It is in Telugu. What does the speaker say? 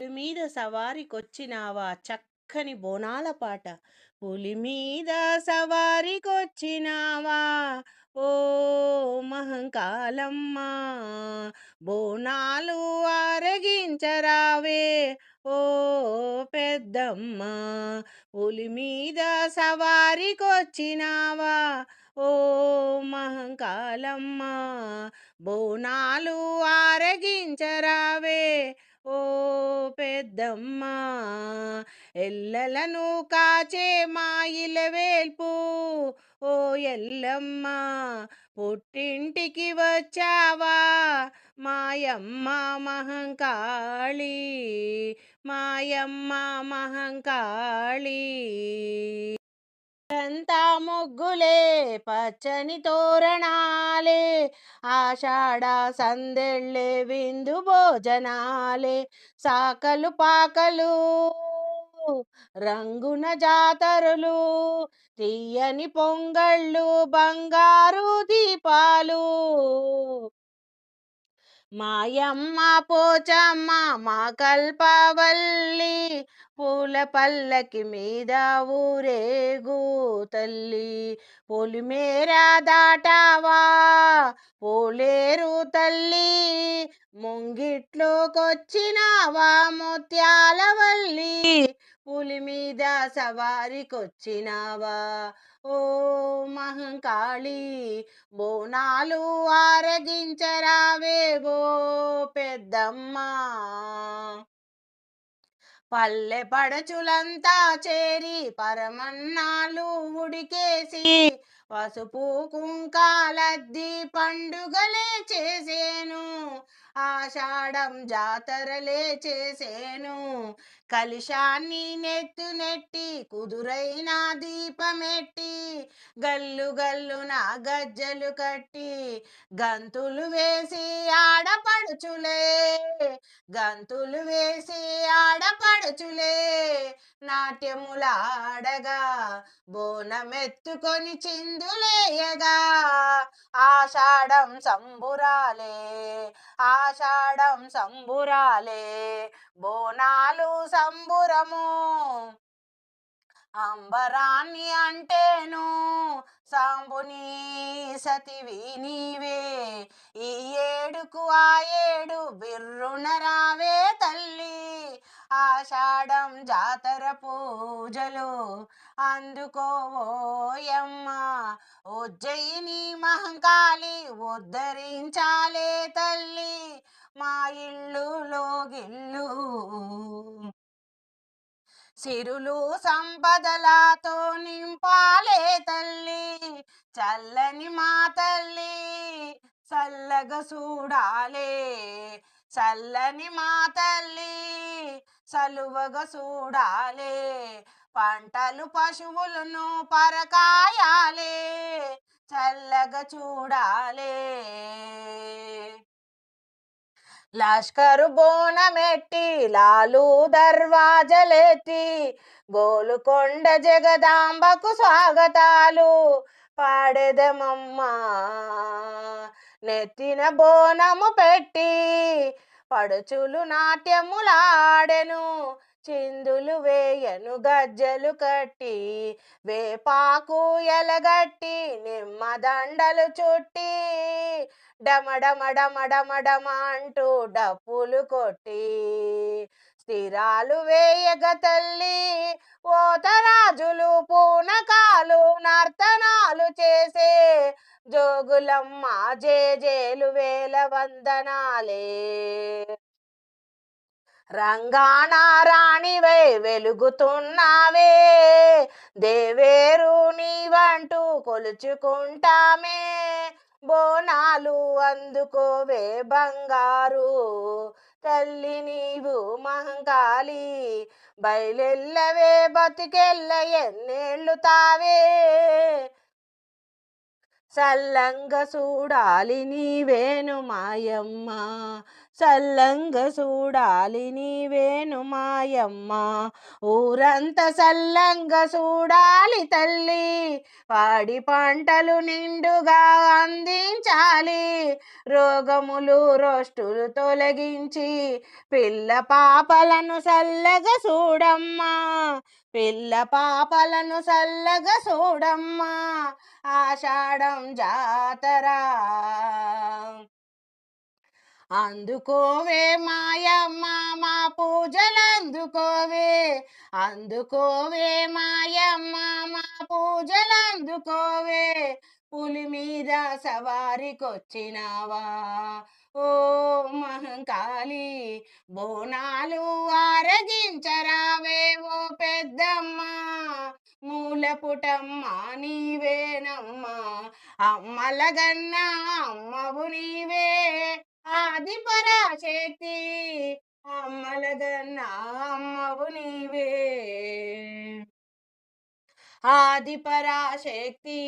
మీద సవారికొచ్చినావా? చక్కని బోనాల పాట. పులి మీద సవారికొచ్చినావా? ఓ మహంకాలమ్మా బోనాలు ఆరగించరావే ఓ పెద్దమ్మ పులి మీద సవారికొచ్చినావా? ఓ మహంకాలమ్మ బోనాలు ఆరగించరావే ఓ పెద్దమ్మ ఎల్లలను కాచే మా ఇలవేల్పు ఓ ఎల్లమ్మ పుట్టింటికి వచ్చావా? మాయమ్మ మహంకాళి మాయమ్మ మహంకాళి. అంతా ముగ్గులే పచ్చని తోరణాలే ఆషాఢ సందెళ్ళే విందు భోజనాలే సాకలు పాకలు రంగున జాతరులు తీయని పొంగళ్ళు బంగారు దీపాలు మాయమ్మ పోచమ్మ మా కల్పవల్లి పూల పల్లకి మీద ఊరేగు తల్లి. పొలిమేర దాటావా పోలేరు తల్లి ముంగిట్లోకొచ్చినావా ముత్యాలవల్లి? పులి మీద సవారికొచ్చినావా? ఓ మహంకాళి బోనాలు ఆరగించరావేవో పెద్దమ్మ? పల్లె పడచులంతా చేరి పరమన్నాలు ఉడికేసి పసుపు కుంకాలద్ది పండుగలే చేసేను. ఆషాఢం జాతరలే చేసేను. కలిశాన్ని నెత్తు నెట్టి కుదురైన దీపమెట్టి గల్లు గల్లున గజ్జలు కట్టి గంతులు వేసి ఆడపడుచులే. గంతులు వేసి ఆడపడుచులే నాట్యములాడగా బోనమెత్తుకొని చిందులేయగా. ఆషాఢం సంబురాలే ఆషాఢం సంబురాలే బోనాలు సంబురము. అంబరాన్ని అంటేను సాంబుని సతివి నీవే ఈ ఏడుకు ఆ ఏడు బిర్రున రావే తల్లి. ఆషాఢం జాతర పూజలు అందుకోవోయమ్మ. ఉజ్జయిని మహంకాళి ఉద్ధరించాలే తల్లి. మా ఇల్లు లోగిల్లు సిరులు సంపదలతో నింపాలే తల్లి చల్లని మా తల్లి చల్లగా చూడాలే చల్లని మా తల్లి చలువగా చూడాలే పంటలు పశువులను పరకాయాలే చల్లగా చూడాలే. లష్కరు బోనమెట్టి లాలు దర్వాజలెత్తి గోలుకొండ జగదాంబకు స్వాగతాలు. పాడెదమమ్మా నెత్తిన బోనము పెట్టి పడుచులు నాట్యములాడెను చిందులు వేయను గజ్జలు కట్టి వేపాకు ఎలగట్టి నిమ్మదండలు చుట్టి డమడమడమడమడమ అంటూ డప్పులు కొట్టి స్థిరాలు వేయగ తల్లి. ఓతరాజులు పూనకాలు నర్తనాలు చేసే జోగులమ్మ జేజేలు వేల వందనాలే. రంగాణ రాణివై వెలుగుతున్నావే. దేవేరు నీవంటూ కొలుచుకుంటామే. బోనా బోనాలు అందుకోవే బంగారు. తల్లి నీవు మహంకాళి బయలెల్లవే బతికెల్ల ఎన్నేళ్ళు తావే. చల్లంగా చూడాలి నీవేను మాయమ్మ సల్లంగ చూడాలి నీవేను మాయమ్మ. ఊరంతా సల్లంగ చూడాలి తల్లి. పాడి పంటలు నిండుగా అందించాలి. రోగములు రోష్టులు తొలగించి పిల్ల పాపలను సల్లగా చూడమ్మా పిల్ల పాపలను సల్లగా చూడమ్మా ఆషాఢం జాతరా. అందుకోవే మాయమ్మ మా పూజలు అందుకోవే. అందుకోవే మాయమ్మ మా పూజలు అందుకోవే. పులి మీద సవారికొచ్చినావా? ఓ మహంకాళి బోనాలు ఆరగించరావే ఓ పెద్దమ్మ. మూలపుటమ్మ నీవేనమ్మా. అమ్మలగన్న అమ్మవు నీవే. ఆది పరాశక్తి అమ్మలదన్న అమ్మవు నీవే. ఆది పరాశక్తి